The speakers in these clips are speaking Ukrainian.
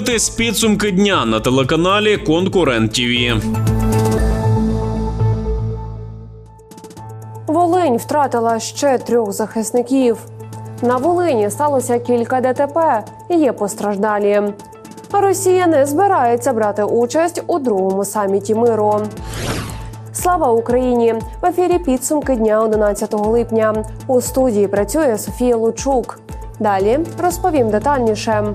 дивитесь підсумки дня на телеканалі Конкурент ТІВІ. Волинь втратила ще трьох захисників. На Волині сталося кілька ДТП. Є постраждалі. Росія не збирається брати участь у другому саміті миру. Слава Україні! В ефірі підсумки дня 11 липня. У студії працює Софія Лучук. Далі розповім детальніше.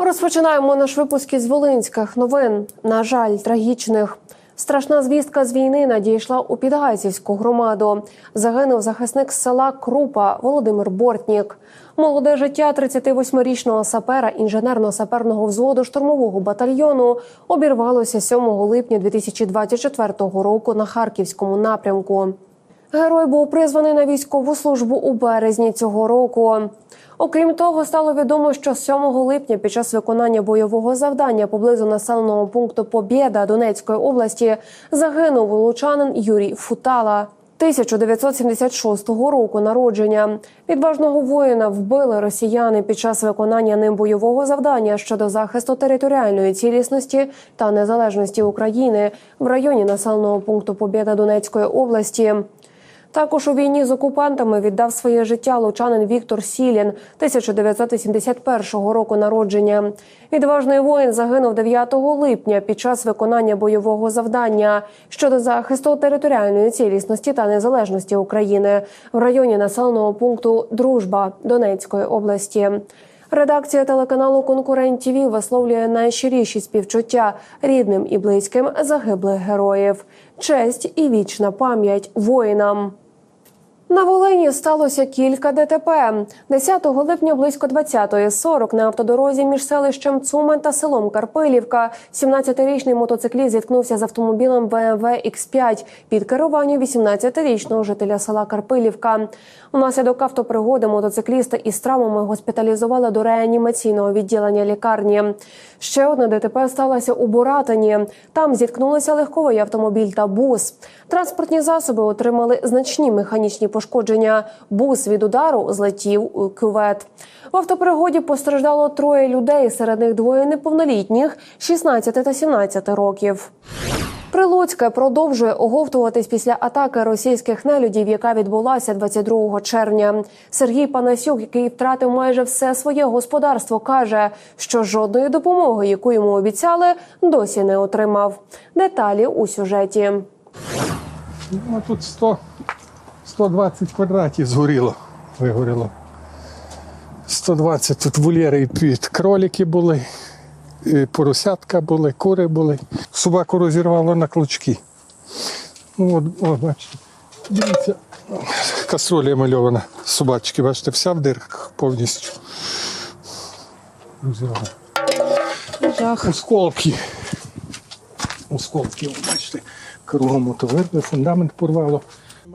Розпочинаємо наш випуск із Волинських новин. На жаль, трагічних. Страшна звістка з війни надійшла у Підгайцівську громаду. Загинув захисник села Крупа Володимир Бортнік. Молоде життя 38-річного сапера інженерно-саперного взводу штурмового батальйону обірвалося 7 липня 2024 року на харківському напрямку. Герой був призваний на військову службу у березні цього року. Окрім того, стало відомо, що 7 липня під час виконання бойового завдання поблизу населеного пункту Побєда Донецької області загинув лучанин Юрій Футала. 1976 року народження відважного воїна вбили росіяни під час виконання ним бойового завдання щодо захисту територіальної цілісності та незалежності України в районі населеного пункту Побєда Донецької області. Також у війні з окупантами віддав своє життя лучанин Віктор Сілін 1971 року народження. Відважний воїн загинув 9 липня під час виконання бойового завдання щодо захисту територіальної цілісності та незалежності України в районі населеного пункту Дружба Донецької області. Редакція телеканалу Конкурент ТВ висловлює найщиріші співчуття рідним і близьким загиблих героїв. Честь і вічна пам'ять воїнам. На Волині сталося кілька ДТП. 10 липня близько 20.40 на автодорозі між селищем Цумен та селом Карпилівка 17-річний мотоцикліст зіткнувся з автомобілем BMW X5 під керуванням 18-річного жителя села Карпилівка. Унаслідок автопригоди мотоцикліста із травмами госпіталізували до реанімаційного відділення лікарні. Ще одне ДТП сталося у Буратині. Там зіткнулися легковий автомобіль та бус. Транспортні засоби отримали значні механічні пошкодження. Бус від удару злетів у кювет. В автопригоді постраждало троє людей. Серед них двоє неповнолітніх 16 та 17 років. Прилуцьке продовжує оговтуватись після атаки російських нелюдів, яка відбулася 22 червня. Сергій Панасюк, який втратив майже все своє господарство, каже, що жодної допомоги, яку йому обіцяли, досі не отримав. Деталі у сюжеті. Ну, тут 100, 120 квадратів згоріло, вигоріло. 120 тут вольєри під кролики були, і поросятка були, кури були. Собаку розірвало на клочки. Ну, от, от, бачите. Дивіться, кастроля мальована собачки, бачите, вся в дирках повністю. Розірвала. Осколки. Осколки, бачите, кругом ото вирви, фундамент порвало.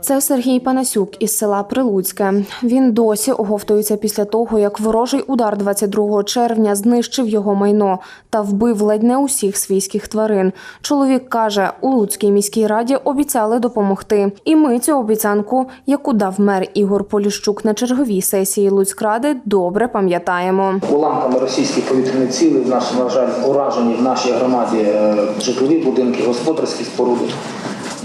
Це Сергій Панасюк із села Прилуцьке. Він досі оговтується після того, як ворожий удар 22 червня знищив його майно та вбив ледь не усіх свійських тварин. Чоловік каже, у Луцькій міській раді обіцяли допомогти. І ми цю обіцянку, яку дав мер Ігор Поліщук на черговій сесії Луцькради, добре пам'ятаємо. Уламками російських повітряних цілей, на жаль, уражені в нашій громаді е, житлові будинки, господарські споруди.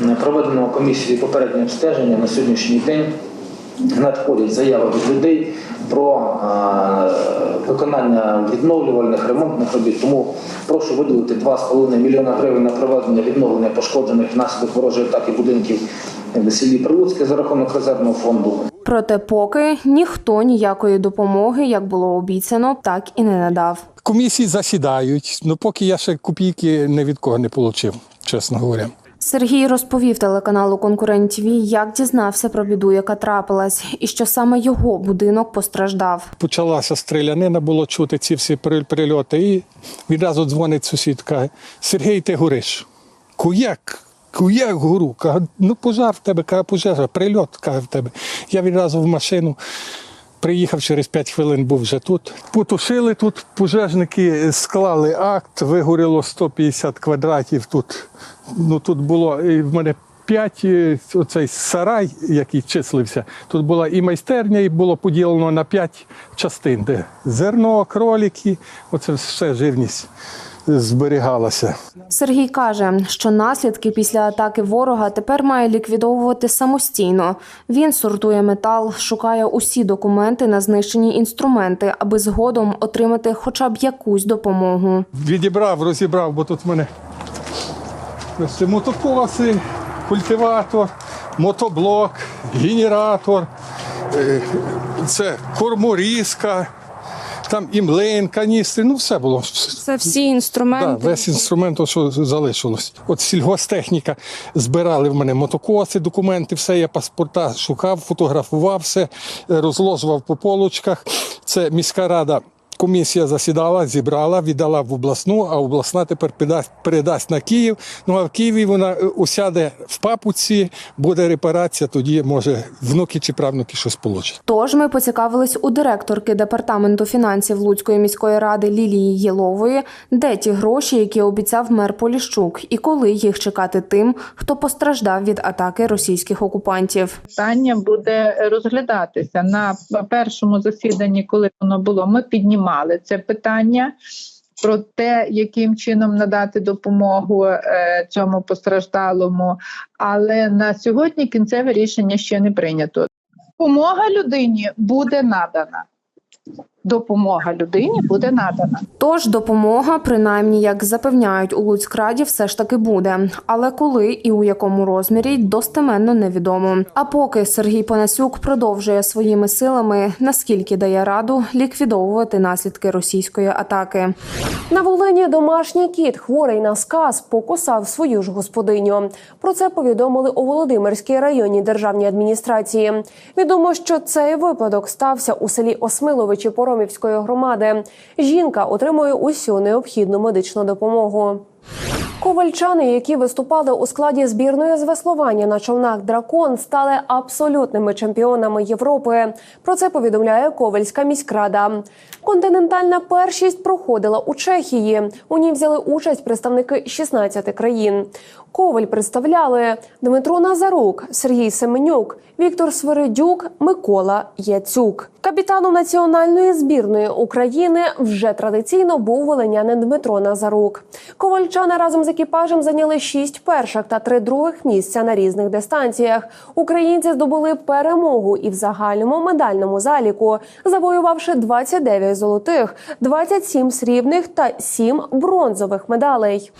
Е, Проведено комісії попереднього обстеження на сьогоднішній день. Надходять заяви від людей про виконання відновлювальних ремонтних робіт. Тому прошу виділити 2,5 мільйона гривень на проведення відновлення пошкоджених внаслідок ворожої атаки будинків в селі Прилуцьке за рахунок резервного фонду. Проте, поки ніхто ніякої допомоги, як було обіцяно, так і не надав. Комісії засідають, ну поки я ще копійки ні від кого не отримав, чесно говоря. Сергій розповів телеканалу Конкурент ТВ, як дізнався про біду, яка трапилась, і що саме його будинок постраждав. Почалася стрілянина, було чути ці всі при- прильоти. І відразу дзвонить сусід, каже: Сергій, ти гориш. Куяк, куяк гору. Каже, ну пожар в тебе, каже, пожежа, прильот каже в тебе. Я відразу в машину. Приїхав через 5 хвилин, був вже тут. Потушили тут, пожежники склали акт, вигоріло 150 квадратів тут. Ну тут було, і в мене п'ять е, оцей сарай, який числився. Тут була і майстерня, і було поділено на п'ять частин, де зерно, кролики, оце все живність зберігалася. Сергій каже, що наслідки після атаки ворога тепер має ліквідовувати самостійно. Він сортує метал, шукає усі документи на знищені інструменти, аби згодом отримати хоча б якусь допомогу. Відібрав, розібрав, бо тут в мене ось мотокоси, культиватор, мотоблок, генератор, е, це корморізка, там і млин, каністри, ну все було. Це всі Да, інструменти. весь інструмент, що залишилось. От сільгостехніка збирали в мене мотокоси, документи, все. Я паспорта шукав, фотографував все, розложував по полочках. Це міська рада. Комісія засідала, зібрала, віддала в обласну, а обласна тепер передасть, передасть на Київ. Ну а в Києві вона е, усяде в папуці, буде репарація, тоді може внуки чи правнуки щось получать. Тож ми поцікавились у директорки департаменту фінансів Луцької міської ради Лілії Єлової, де ті гроші, які обіцяв мер Поліщук, і коли їх чекати тим, хто постраждав від атаки російських окупантів. питання буде розглядатися на першому засіданні, коли воно було. Ми піднімали це питання про те, яким чином надати допомогу е, цьому постраждалому. Але на сьогодні кінцеве рішення ще не прийнято. Допомога людині буде надана. Допомога людині буде надана. Тож допомога, принаймні, як запевняють у Луцькраді, все ж таки буде. Але коли і у якому розмірі достеменно невідомо. А поки Сергій Панасюк продовжує своїми силами, наскільки дає раду ліквідовувати наслідки російської атаки. На Волині домашній кіт, хворий на сказ, покусав свою ж господиню. Про це повідомили у Володимирській районній державній адміністрації. Відомо, що цей випадок стався у селі Осмиловичі Поромівської громади. Жінка отримує усю необхідну медичну допомогу. Ковальчани, які виступали у складі збірної з веслування на човнах Дракон, стали абсолютними чемпіонами Європи. Про це повідомляє Ковальська міськрада. Континентальна першість проходила у Чехії. У ній взяли участь представники 16 країн. Коваль представляли Дмитро Назарук, Сергій Семенюк, Віктор Свиридюк, Микола Яцюк. Капітаном національної збірної України вже традиційно був волинянин Дмитро Назарук. Ковальчани разом з екіпажем зайняли шість перших та три других місця на різних дистанціях. Українці здобули перемогу і в загальному медальному заліку, завоювавши 29 золотих, 27 срібних та 7 бронзових медалей.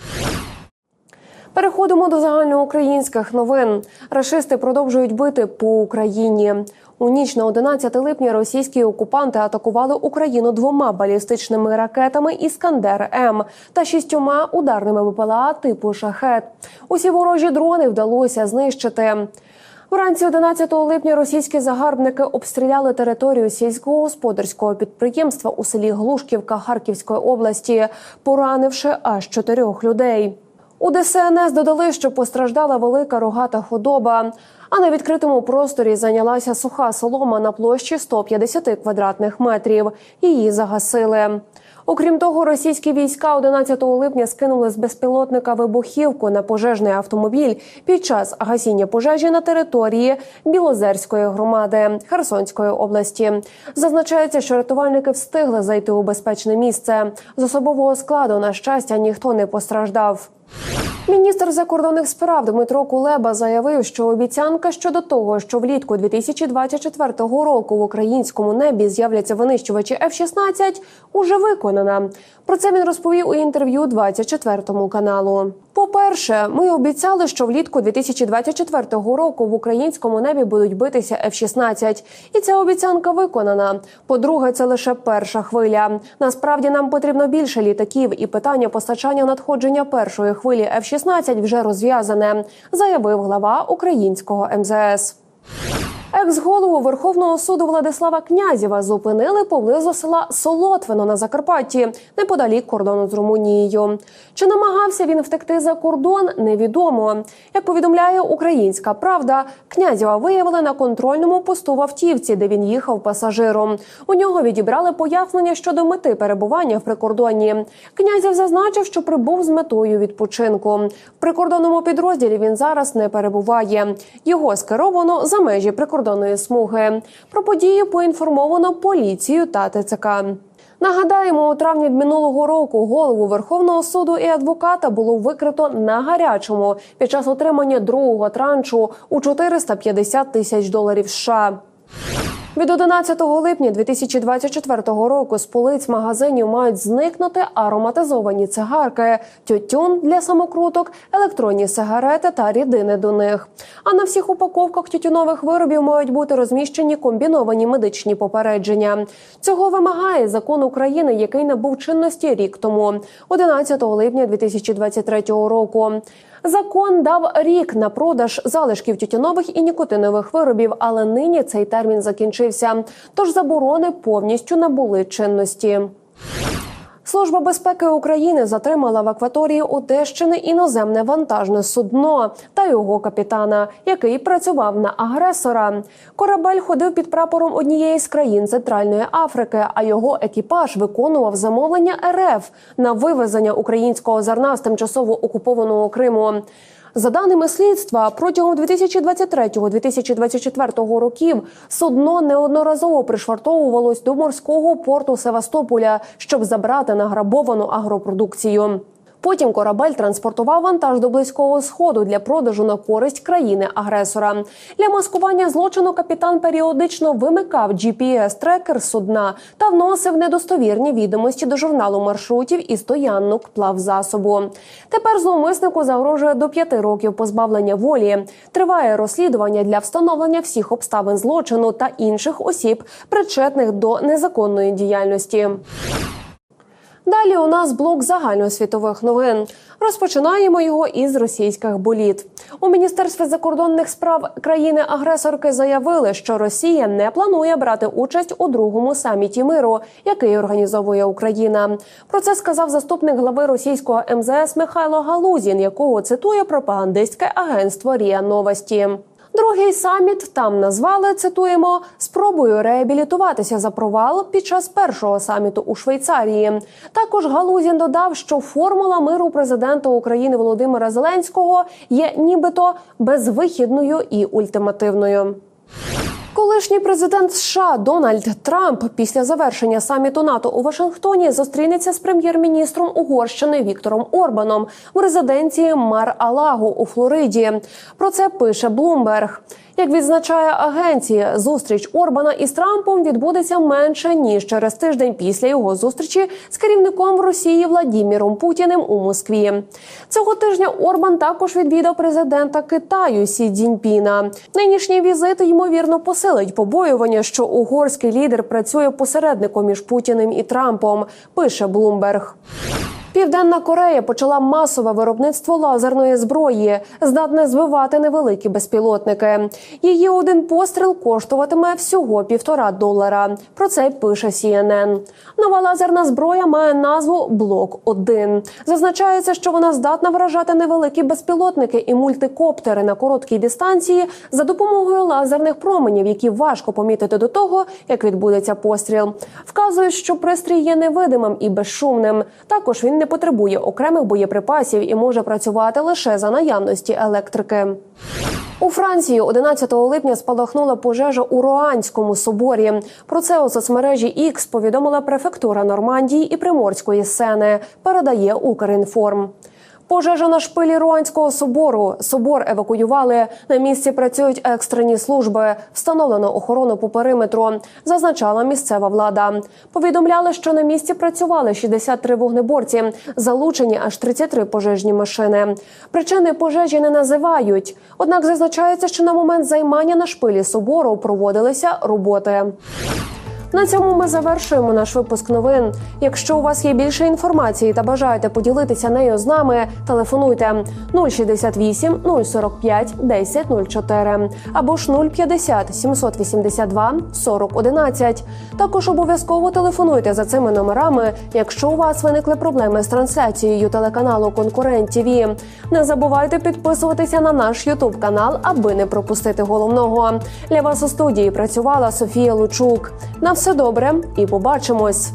Переходимо до загальноукраїнських новин. Рашисти продовжують бити по Україні. У ніч на 11 липня російські окупанти атакували Україну двома балістичними ракетами Іскандер М та шістьома ударними БПЛА типу Шахет. Усі ворожі дрони вдалося знищити. Вранці 11 липня російські загарбники обстріляли територію сільськогосподарського підприємства у селі Глушківка Харківської області, поранивши аж чотирьох людей. У ДСНС додали, що постраждала велика рогата худоба. А на відкритому просторі зайнялася суха солома на площі 150 квадратних метрів. Її загасили. Окрім того, російські війська 11 липня скинули з безпілотника вибухівку на пожежний автомобіль під час гасіння пожежі на території Білозерської громади Херсонської області. Зазначається, що рятувальники встигли зайти у безпечне місце. З особового складу, на щастя, ніхто не постраждав. Міністр закордонних справ Дмитро Кулеба заявив, що обіцянка щодо того, що влітку 2024 року в українському небі з'являться винищувачі F-16, уже виконана. Про це він розповів у інтерв'ю 24 каналу. По-перше, ми обіцяли, що влітку 2024 року в українському небі будуть битися F-16. і ця обіцянка виконана. По-друге, це лише перша хвиля. Насправді нам потрібно більше літаків, і питання постачання надходження першої хвилі F-16 вже розв'язане, заявив глава українського МЗС. Екс-голову Верховного суду Владислава Князєва зупинили поблизу села Солотвино на Закарпатті, неподалік кордону з Румунією. Чи намагався він втекти за кордон, невідомо. Як повідомляє Українська Правда, Князєва виявили на контрольному посту в автівці, де він їхав пасажиром. У нього відібрали пояснення щодо мети перебування в прикордонні. Князєв зазначив, що прибув з метою відпочинку. В прикордонному підрозділі він зараз не перебуває. Його скеровано за межі прикордонної смуги. Про подію поінформовано поліцію та ТЦК. Нагадаємо, у травні минулого року голову Верховного суду і адвоката було викрито на гарячому під час отримання другого траншу у 450 тисяч доларів США. Від 11 липня 2024 року з полиць магазинів мають зникнути ароматизовані цигарки, тютюн для самокруток, електронні сигарети та рідини до них. А на всіх упаковках тютюнових виробів мають бути розміщені комбіновані медичні попередження. Цього вимагає закон України, який набув чинності рік тому, 11 липня 2023 року. Закон дав рік на продаж залишків тютюнових і нікотинових виробів, але нині цей термін закінчився. Тож заборони повністю набули чинності. Служба безпеки України затримала в акваторії Одещини іноземне вантажне судно та його капітана, який працював на агресора. Корабель ходив під прапором однієї з країн Центральної Африки, а його екіпаж виконував замовлення РФ на вивезення українського зерна з тимчасово окупованого Криму. За даними слідства, протягом 2023-2024 років судно неодноразово пришвартовувалось до морського порту Севастополя, щоб забрати награбовану агропродукцію. Потім корабель транспортував вантаж до близького сходу для продажу на користь країни-агресора. Для маскування злочину капітан періодично вимикав GPS-трекер судна та вносив недостовірні відомості до журналу маршрутів і стоянок плавзасобу. Тепер зловмиснику загрожує до п'яти років позбавлення волі. Триває розслідування для встановлення всіх обставин злочину та інших осіб, причетних до незаконної діяльності. Далі у нас блок загальносвітових новин. Розпочинаємо його із російських боліт. У міністерстві закордонних справ країни-агресорки заявили, що Росія не планує брати участь у другому саміті миру, який організовує Україна. Про це сказав заступник глави російського МЗС Михайло Галузін, якого цитує пропагандистське агентство Ріа Новості. Другий саміт там назвали цитуємо спробою реабілітуватися за провал під час першого саміту у Швейцарії. Також Галузін додав, що формула миру президента України Володимира Зеленського є нібито безвихідною і ультимативною. Колишній президент США Дональд Трамп після завершення саміту НАТО у Вашингтоні зустрінеться з прем'єр-міністром Угорщини Віктором Орбаном в резиденції Мар-Алаго у Флориді. Про це пише Блумберг. Як відзначає агенція, зустріч Орбана із Трампом відбудеться менше ніж через тиждень після його зустрічі з керівником Росії Владіміром Путіним у Москві. Цього тижня Орбан також відвідав президента Китаю Сі Цзіньпіна. Нинішній візит ймовірно посилить побоювання, що угорський лідер працює посередником між Путіним і Трампом. Пише Блумберг. Південна Корея почала масове виробництво лазерної зброї, здатне збивати невеликі безпілотники. Її один постріл коштуватиме всього півтора долара. Про це пише CNN. Нова лазерна зброя має назву Блок 1 Зазначається, що вона здатна вражати невеликі безпілотники і мультикоптери на короткій дистанції за допомогою лазерних променів, які важко помітити до того, як відбудеться постріл. Вказують, що пристрій є невидимим і безшумним. Також він не потребує окремих боєприпасів і може працювати лише за наявності електрики. У Франції 11 липня спалахнула пожежа у Руанському соборі. Про це у соцмережі X повідомила префектура Нормандії і Приморської сени. Передає Укрінформ. Пожежа на шпилі Руанського собору. Собор евакуювали. На місці працюють екстрені служби. Встановлено охорону по периметру. Зазначала місцева влада. Повідомляли, що на місці працювали 63 вогнеборці, залучені аж 33 пожежні машини. Причини пожежі не називають. Однак зазначається, що на момент займання на шпилі собору проводилися роботи. На цьому ми завершуємо наш випуск новин. Якщо у вас є більше інформації та бажаєте поділитися нею з нами, телефонуйте 068 045 10 04 або ж 050 782 40 11. Також обов'язково телефонуйте за цими номерами, якщо у вас виникли проблеми з трансляцією телеканалу Конкурент ТІВІ. Не забувайте підписуватися на наш Ютуб канал, аби не пропустити головного. Для вас у студії працювала Софія Лучук. На все добре і побачимось.